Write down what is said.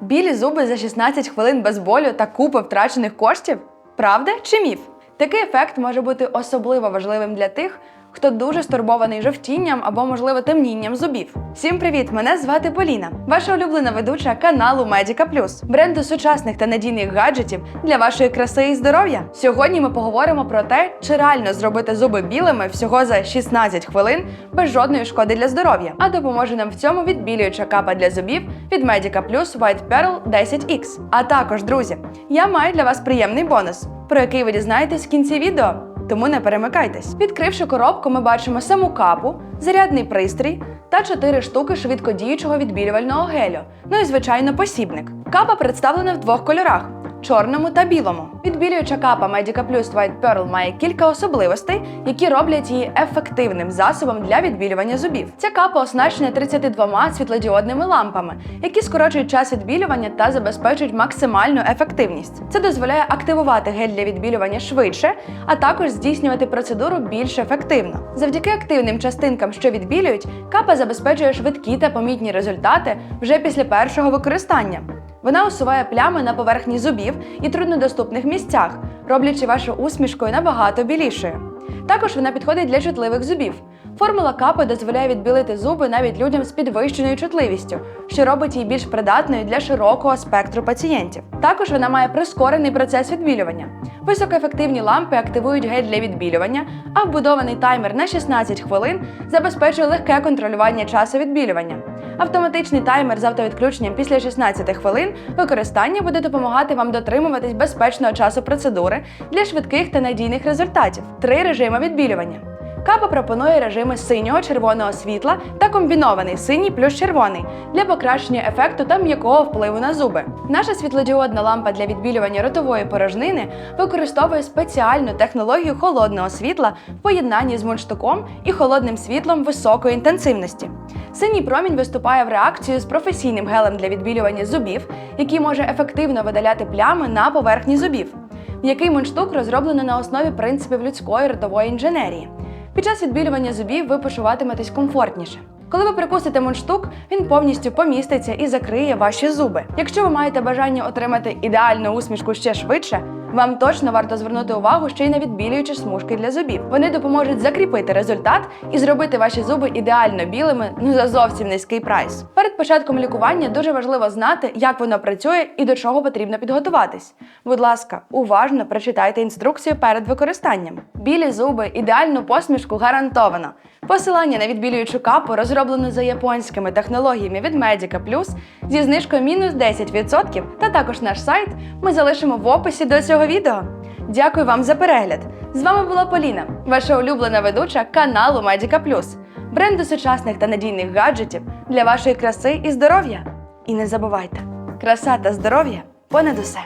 Білі зуби за 16 хвилин без болю та купи втрачених коштів? Правда чи міф? Такий ефект може бути особливо важливим для тих, хто дуже стурбований жовтінням або, можливо, темнінням зубів. Всім привіт! Мене звати Поліна, ваша улюблена ведуча каналу Медіка Плюс, бренду сучасних та надійних гаджетів для вашої краси і здоров'я. Сьогодні ми поговоримо про те, чи реально зробити зуби білими всього за 16 хвилин без жодної шкоди для здоров'я. А допоможе нам в цьому відбілююча капа для зубів від Medica Plus White Pearl 10X. А також, друзі, я маю для вас приємний бонус, про який ви дізнаєтесь в кінці відео. Тому не перемикайтесь. Відкривши коробку, ми бачимо саму капу, зарядний пристрій та 4 штуки швидкодіючого відбілювального гелю. Ну і звичайно посібник. Капа представлена в двох кольорах. Чорному та білому. Відбілююча капа Medica Plus White Pearl має кілька особливостей, які роблять її ефективним засобом для відбілювання зубів. Ця капа оснащена 32 світлодіодними лампами, які скорочують час відбілювання та забезпечують максимальну ефективність. Це дозволяє активувати гель для відбілювання швидше, а також здійснювати процедуру більш ефективно. Завдяки активним частинкам, що відбілюють, капа забезпечує швидкі та помітні результати вже після першого використання. Вона усуває плями на поверхні зубів і труднодоступних місцях, роблячи вашу усмішку набагато білішою. Також вона підходить для чутливих зубів. Формула капи дозволяє відбілити зуби навіть людям з підвищеною чутливістю, що робить її більш придатною для широкого спектру пацієнтів. Також вона має прискорений процес відбілювання. Високоефективні лампи активують гель для відбілювання, а вбудований таймер на 16 хвилин забезпечує легке контролювання часу відбілювання. Автоматичний таймер з автовідключенням після 16 хвилин використання буде допомагати вам дотримуватись безпечного часу процедури для швидких та надійних результатів. Три режими відбілювання. Капа пропонує режими синього червоного світла та комбінований синій плюс червоний для покращення ефекту та м'якого впливу на зуби. Наша світлодіодна лампа для відбілювання ротової порожнини використовує спеціальну технологію холодного світла в поєднанні з мундштуком і холодним світлом високої інтенсивності. Синій промінь виступає в реакцію з професійним гелем для відбілювання зубів, який може ефективно видаляти плями на поверхні зубів. М'який мундштук розроблено на основі принципів людської ротової інженерії. Під час відбілювання зубів ви почуватиметесь комфортніше. Коли ви прикусите мундштук, він повністю поміститься і закриє ваші зуби. Якщо ви маєте бажання отримати ідеальну усмішку ще швидше, вам точно варто звернути увагу ще й на відбілюючі смужки для зубів. Вони допоможуть закріпити результат і зробити ваші зуби ідеально білими, ну за зовсім низький прайс. Перед початком лікування дуже важливо знати, як воно працює і до чого потрібно підготуватись. Будь ласка, уважно прочитайте інструкцію перед використанням. Білі зуби, ідеальну посмішку гарантовано. Посилання на відбілюючу капу розроблено за японськими технологіями від Medica Plus зі знижкою мінус 10%, та також наш сайт ми залишимо в описі до цього відео. Дякую вам за перегляд! З вами була Поліна, ваша улюблена ведуча каналу Medica Plus, бренду сучасних та надійних гаджетів для вашої краси і здоров'я. І не забувайте, краса та здоров'я понад усе!